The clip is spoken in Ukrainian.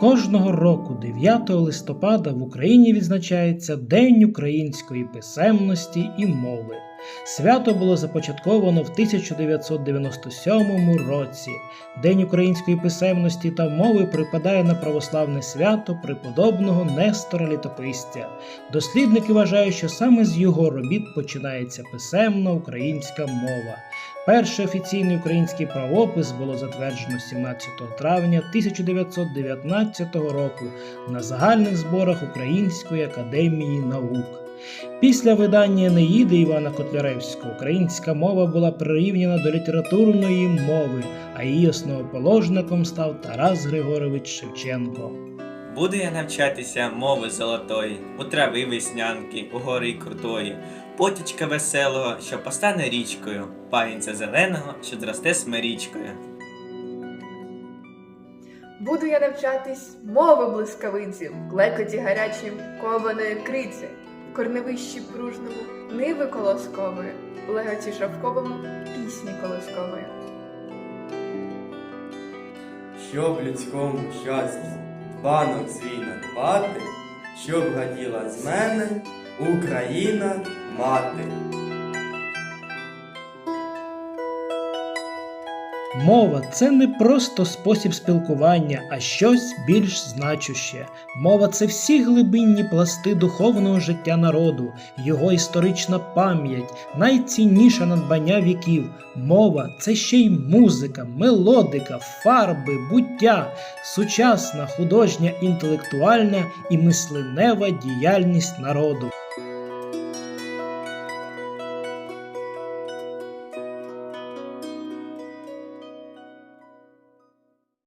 Кожного року, 9 листопада, в Україні відзначається День української писемності і мови. Свято було започатковано в 1997 році. День української писемності та мови припадає на православне свято преподобного Нестора Літописця. Дослідники вважають, що саме з його робіт починається писемна українська мова. Перший офіційний український правопис було затверджено 17 травня 1919 року на загальних зборах Української академії наук. Після видання Енеїди Івана Котляревського українська мова була прирівняна до літературної мови, а її основоположником став Тарас Григорович Шевченко. Буду я навчатися мови золотої, у трави веснянки, у гори крутої, потічка веселого, що постане річкою, пагінця зеленого, що зросте смирічкою. Буду я навчатись мови блискавиці, в клекоті гарячим кованої криці, корневищі пружному ниви колоскової, в леготі шовковому пісні колоскової. щоб людському щастю банок свій надбати, щоб гаділа з мене Україна мати. Мова це не просто спосіб спілкування, а щось більш значуще. Мова це всі глибинні пласти духовного життя народу, його історична пам'ять, найцінніше надбання віків. Мова це ще й музика, мелодика, фарби, буття, сучасна, художня, інтелектуальна і мисленева діяльність народу.